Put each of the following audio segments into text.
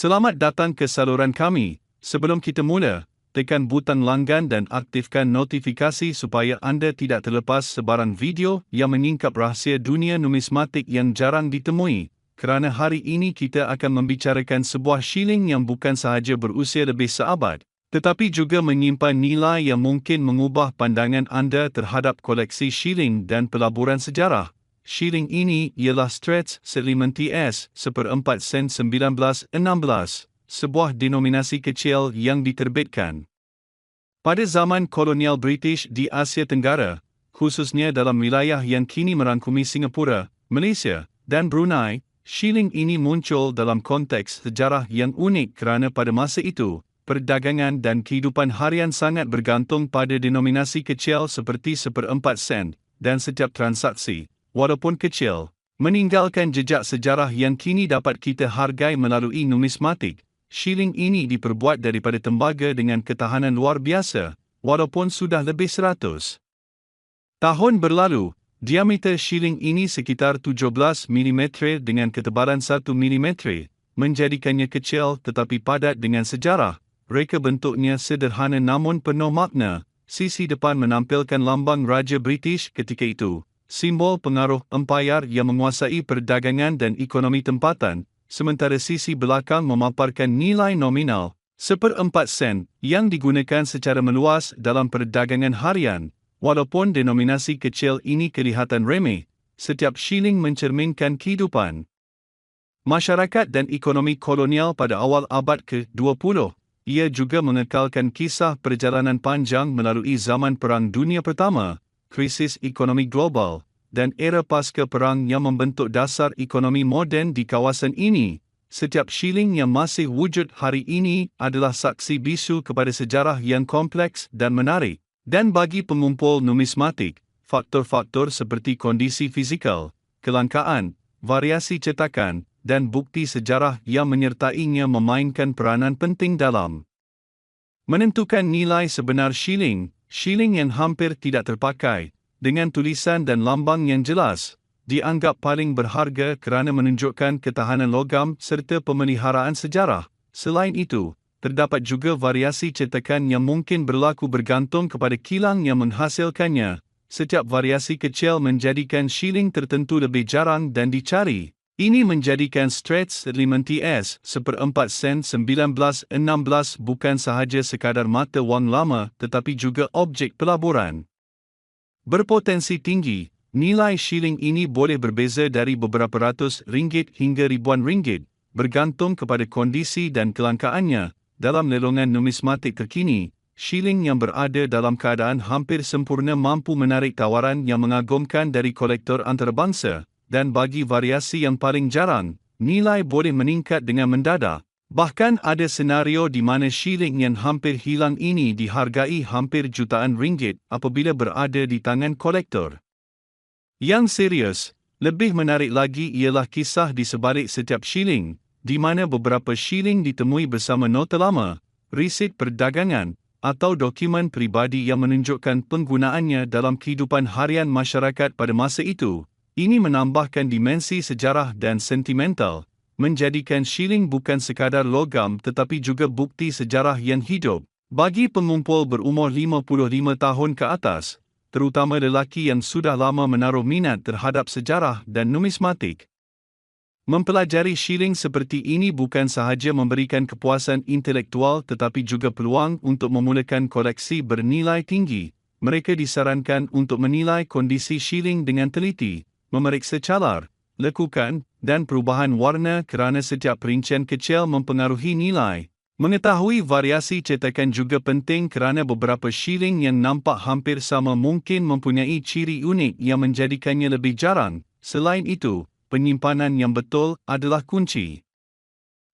Selamat datang ke saluran kami. Sebelum kita mula, tekan butang langgan dan aktifkan notifikasi supaya anda tidak terlepas sebarang video yang menyingkap rahsia dunia numismatik yang jarang ditemui. Kerana hari ini kita akan membicarakan sebuah shilling yang bukan sahaja berusia lebih seabad, tetapi juga menyimpan nilai yang mungkin mengubah pandangan anda terhadap koleksi shilling dan pelaburan sejarah. Shilling ini ialah Straits Selimenti S seperempat sen 1916, sebuah denominasi kecil yang diterbitkan. Pada zaman kolonial British di Asia Tenggara, khususnya dalam wilayah yang kini merangkumi Singapura, Malaysia dan Brunei, shilling ini muncul dalam konteks sejarah yang unik kerana pada masa itu, perdagangan dan kehidupan harian sangat bergantung pada denominasi kecil seperti seperempat sen dan setiap transaksi walaupun kecil, meninggalkan jejak sejarah yang kini dapat kita hargai melalui numismatik. Shilling ini diperbuat daripada tembaga dengan ketahanan luar biasa, walaupun sudah lebih seratus. Tahun berlalu, diameter shilling ini sekitar 17 mm dengan ketebalan 1 mm, menjadikannya kecil tetapi padat dengan sejarah. Reka bentuknya sederhana namun penuh makna. Sisi depan menampilkan lambang Raja British ketika itu, simbol pengaruh empayar yang menguasai perdagangan dan ekonomi tempatan, sementara sisi belakang memaparkan nilai nominal, seperempat sen, yang digunakan secara meluas dalam perdagangan harian. Walaupun denominasi kecil ini kelihatan remeh, setiap shilling mencerminkan kehidupan. Masyarakat dan ekonomi kolonial pada awal abad ke-20, ia juga mengekalkan kisah perjalanan panjang melalui zaman Perang Dunia Pertama, krisis ekonomi global dan era pasca perang yang membentuk dasar ekonomi moden di kawasan ini. Setiap shilling yang masih wujud hari ini adalah saksi bisu kepada sejarah yang kompleks dan menarik. Dan bagi pengumpul numismatik, faktor-faktor seperti kondisi fizikal, kelangkaan, variasi cetakan, dan bukti sejarah yang menyertainya memainkan peranan penting dalam menentukan nilai sebenar shilling shilling yang hampir tidak terpakai, dengan tulisan dan lambang yang jelas, dianggap paling berharga kerana menunjukkan ketahanan logam serta pemeliharaan sejarah. Selain itu, terdapat juga variasi cetakan yang mungkin berlaku bergantung kepada kilang yang menghasilkannya. Setiap variasi kecil menjadikan shilling tertentu lebih jarang dan dicari. Ini menjadikan Straits Limenti S seperempat sen 1916 bukan sahaja sekadar mata wang lama tetapi juga objek pelaburan. Berpotensi tinggi, nilai shilling ini boleh berbeza dari beberapa ratus ringgit hingga ribuan ringgit, bergantung kepada kondisi dan kelangkaannya. Dalam lelongan numismatik terkini, shilling yang berada dalam keadaan hampir sempurna mampu menarik tawaran yang mengagumkan dari kolektor antarabangsa dan bagi variasi yang paling jarang, nilai boleh meningkat dengan mendadak. Bahkan ada senario di mana shilling yang hampir hilang ini dihargai hampir jutaan ringgit apabila berada di tangan kolektor. Yang serius, lebih menarik lagi ialah kisah di sebalik setiap shilling, di mana beberapa shilling ditemui bersama nota lama, risit perdagangan, atau dokumen pribadi yang menunjukkan penggunaannya dalam kehidupan harian masyarakat pada masa itu, ini menambahkan dimensi sejarah dan sentimental, menjadikan shilling bukan sekadar logam tetapi juga bukti sejarah yang hidup. Bagi pengumpul berumur 55 tahun ke atas, terutama lelaki yang sudah lama menaruh minat terhadap sejarah dan numismatik. Mempelajari shilling seperti ini bukan sahaja memberikan kepuasan intelektual tetapi juga peluang untuk memulakan koleksi bernilai tinggi. Mereka disarankan untuk menilai kondisi shilling dengan teliti, memeriksa calar, lekukan, dan perubahan warna kerana setiap perincian kecil mempengaruhi nilai. Mengetahui variasi cetakan juga penting kerana beberapa shilling yang nampak hampir sama mungkin mempunyai ciri unik yang menjadikannya lebih jarang. Selain itu, penyimpanan yang betul adalah kunci.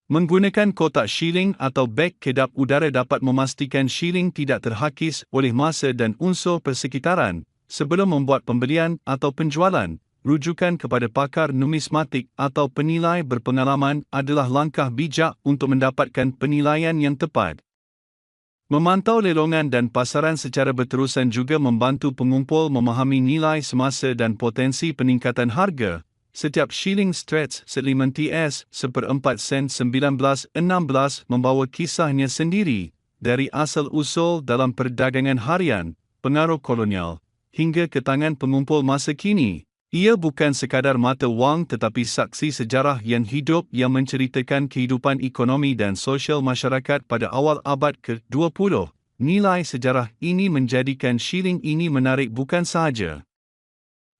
Menggunakan kotak shilling atau beg kedap udara dapat memastikan shilling tidak terhakis oleh masa dan unsur persekitaran sebelum membuat pembelian atau penjualan rujukan kepada pakar numismatik atau penilai berpengalaman adalah langkah bijak untuk mendapatkan penilaian yang tepat. Memantau lelongan dan pasaran secara berterusan juga membantu pengumpul memahami nilai semasa dan potensi peningkatan harga. setiap shilling Straits Seliman TS seperempat sen 1916 membawa kisahnya sendiri dari asal usul dalam perdagangan harian, pengaruh kolonial, hingga ke tangan pengumpul masa kini. Ia bukan sekadar mata wang tetapi saksi sejarah yang hidup yang menceritakan kehidupan ekonomi dan sosial masyarakat pada awal abad ke-20. Nilai sejarah ini menjadikan shilling ini menarik bukan sahaja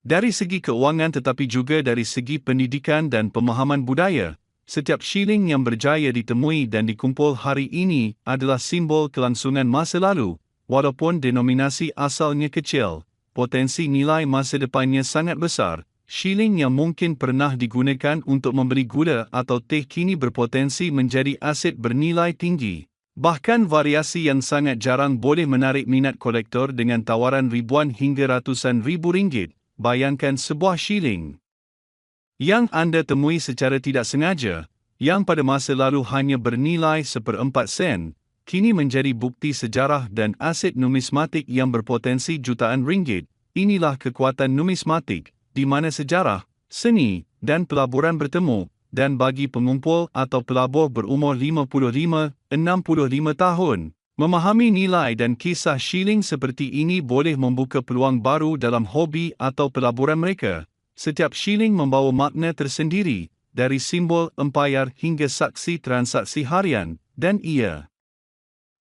dari segi keuangan tetapi juga dari segi pendidikan dan pemahaman budaya. Setiap shilling yang berjaya ditemui dan dikumpul hari ini adalah simbol kelangsungan masa lalu, walaupun denominasi asalnya kecil potensi nilai masa depannya sangat besar. Shilling yang mungkin pernah digunakan untuk membeli gula atau teh kini berpotensi menjadi aset bernilai tinggi. Bahkan variasi yang sangat jarang boleh menarik minat kolektor dengan tawaran ribuan hingga ratusan ribu ringgit. Bayangkan sebuah shilling yang anda temui secara tidak sengaja, yang pada masa lalu hanya bernilai seperempat sen, kini menjadi bukti sejarah dan aset numismatik yang berpotensi jutaan ringgit. Inilah kekuatan numismatik, di mana sejarah, seni dan pelaburan bertemu, dan bagi pengumpul atau pelabur berumur 55-65 tahun, memahami nilai dan kisah shilling seperti ini boleh membuka peluang baru dalam hobi atau pelaburan mereka. Setiap shilling membawa makna tersendiri, dari simbol empayar hingga saksi transaksi harian, dan ia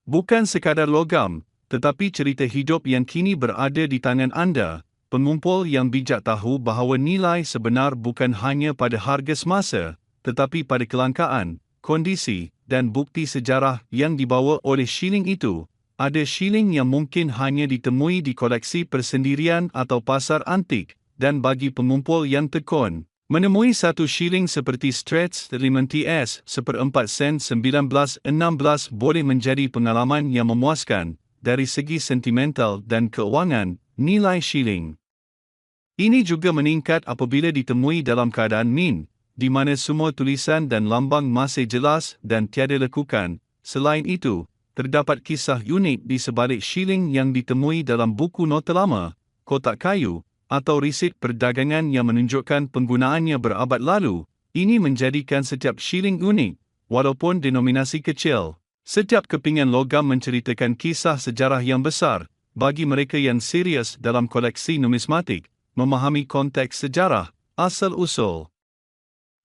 Bukan sekadar logam, tetapi cerita hidup yang kini berada di tangan anda, pengumpul yang bijak tahu bahawa nilai sebenar bukan hanya pada harga semasa, tetapi pada kelangkaan, kondisi dan bukti sejarah yang dibawa oleh shilling itu. Ada shilling yang mungkin hanya ditemui di koleksi persendirian atau pasar antik, dan bagi pengumpul yang tekun, Menemui satu shilling seperti Straits 5TS seperempat sen 1916 boleh menjadi pengalaman yang memuaskan dari segi sentimental dan keuangan nilai shilling. Ini juga meningkat apabila ditemui dalam keadaan min, di mana semua tulisan dan lambang masih jelas dan tiada lekukan. Selain itu, terdapat kisah unik di sebalik shilling yang ditemui dalam buku nota lama, kotak kayu, atau risit perdagangan yang menunjukkan penggunaannya berabad lalu, ini menjadikan setiap shilling unik, walaupun denominasi kecil. Setiap kepingan logam menceritakan kisah sejarah yang besar bagi mereka yang serius dalam koleksi numismatik, memahami konteks sejarah, asal-usul.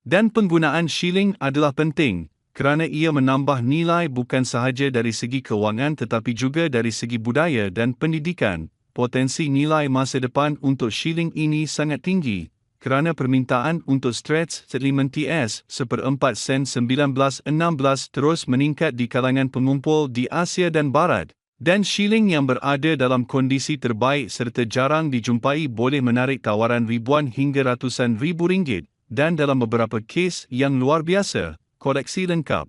Dan penggunaan shilling adalah penting kerana ia menambah nilai bukan sahaja dari segi kewangan tetapi juga dari segi budaya dan pendidikan, potensi nilai masa depan untuk shilling ini sangat tinggi kerana permintaan untuk Straits Settlement TS seperempat sen 1916 terus meningkat di kalangan pengumpul di Asia dan Barat dan shilling yang berada dalam kondisi terbaik serta jarang dijumpai boleh menarik tawaran ribuan hingga ratusan ribu ringgit dan dalam beberapa kes yang luar biasa, koleksi lengkap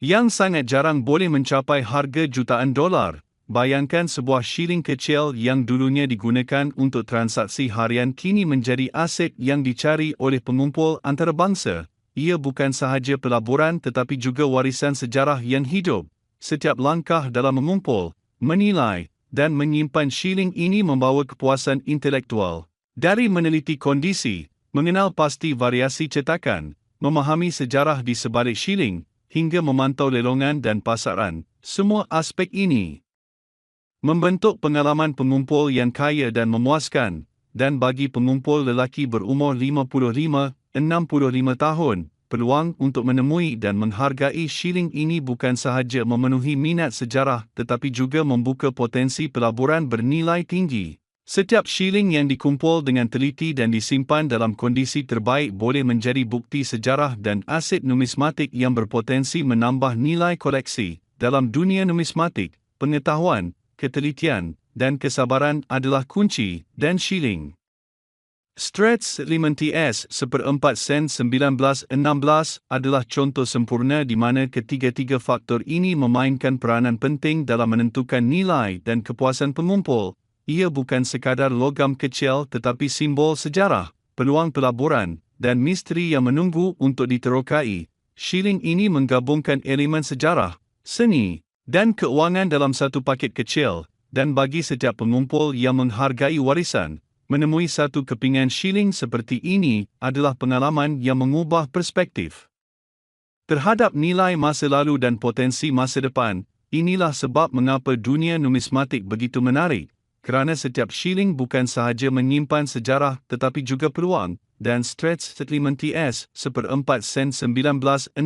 yang sangat jarang boleh mencapai harga jutaan dolar. Bayangkan sebuah shilling kecil yang dulunya digunakan untuk transaksi harian kini menjadi aset yang dicari oleh pengumpul antarabangsa. Ia bukan sahaja pelaburan tetapi juga warisan sejarah yang hidup. Setiap langkah dalam mengumpul, menilai dan menyimpan shilling ini membawa kepuasan intelektual. Dari meneliti kondisi, mengenal pasti variasi cetakan, memahami sejarah di sebalik shilling, hingga memantau lelongan dan pasaran, semua aspek ini membentuk pengalaman pengumpul yang kaya dan memuaskan, dan bagi pengumpul lelaki berumur 55-65 tahun, peluang untuk menemui dan menghargai shilling ini bukan sahaja memenuhi minat sejarah tetapi juga membuka potensi pelaburan bernilai tinggi. Setiap shilling yang dikumpul dengan teliti dan disimpan dalam kondisi terbaik boleh menjadi bukti sejarah dan aset numismatik yang berpotensi menambah nilai koleksi. Dalam dunia numismatik, pengetahuan, ketelitian, dan kesabaran adalah kunci dan shilling. Straits 5TS seperempat sen 1916 adalah contoh sempurna di mana ketiga-tiga faktor ini memainkan peranan penting dalam menentukan nilai dan kepuasan pengumpul. Ia bukan sekadar logam kecil tetapi simbol sejarah, peluang pelaburan, dan misteri yang menunggu untuk diterokai. Shilling ini menggabungkan elemen sejarah, seni, dan keuangan dalam satu paket kecil, dan bagi setiap pengumpul yang menghargai warisan, Menemui satu kepingan shilling seperti ini adalah pengalaman yang mengubah perspektif. Terhadap nilai masa lalu dan potensi masa depan, inilah sebab mengapa dunia numismatik begitu menarik, kerana setiap shilling bukan sahaja menyimpan sejarah tetapi juga peluang, dan Straits Settlement TS seperempat sen 1916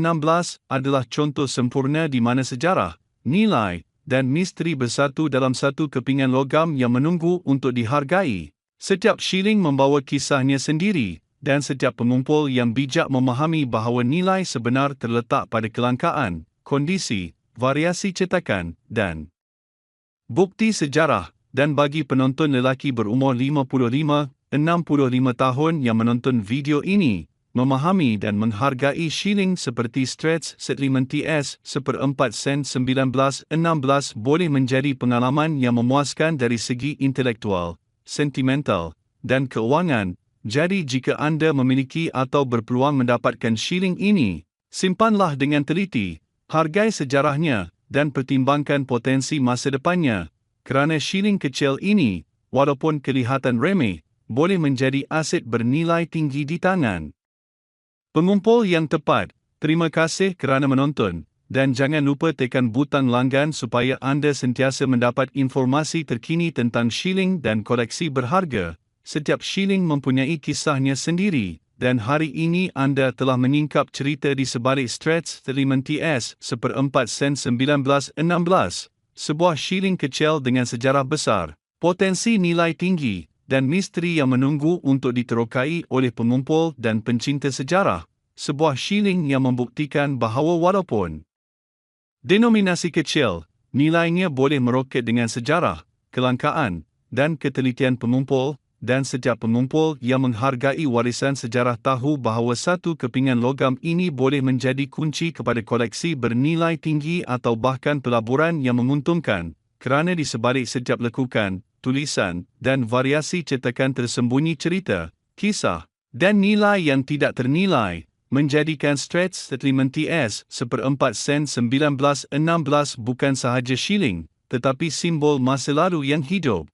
adalah contoh sempurna di mana sejarah, nilai, dan misteri bersatu dalam satu kepingan logam yang menunggu untuk dihargai. Setiap shilling membawa kisahnya sendiri, dan setiap pengumpul yang bijak memahami bahawa nilai sebenar terletak pada kelangkaan, kondisi, variasi cetakan, dan bukti sejarah, dan bagi penonton lelaki berumur 55, 65 tahun yang menonton video ini, memahami dan menghargai shilling seperti Straits Settlement TS seperempat sen 1916 boleh menjadi pengalaman yang memuaskan dari segi intelektual, sentimental, dan keuangan, jadi jika anda memiliki atau berpeluang mendapatkan shilling ini, simpanlah dengan teliti, hargai sejarahnya dan pertimbangkan potensi masa depannya, kerana shilling kecil ini, walaupun kelihatan remeh, boleh menjadi aset bernilai tinggi di tangan. Pengumpul yang tepat, terima kasih kerana menonton. Dan jangan lupa tekan butang langgan supaya anda sentiasa mendapat informasi terkini tentang shilling dan koleksi berharga. Setiap shilling mempunyai kisahnya sendiri, dan hari ini anda telah menyingkap cerita di sebalik Straits Settlement TS seperempat sen 1916, sebuah shilling kecil dengan sejarah besar, potensi nilai tinggi, dan misteri yang menunggu untuk diterokai oleh pengumpul dan pencinta sejarah, sebuah shilling yang membuktikan bahawa walaupun denominasi kecil, nilainya boleh meroket dengan sejarah, kelangkaan, dan ketelitian pengumpul, dan setiap pengumpul yang menghargai warisan sejarah tahu bahawa satu kepingan logam ini boleh menjadi kunci kepada koleksi bernilai tinggi atau bahkan pelaburan yang menguntungkan, kerana di sebalik setiap lekukan, tulisan, dan variasi cetakan tersembunyi cerita, kisah, dan nilai yang tidak ternilai, menjadikan Straits Settlement TS seperempat sen 1916 bukan sahaja shilling, tetapi simbol masa lalu yang hidup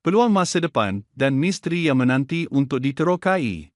peluang masa depan dan misteri yang menanti untuk diterokai.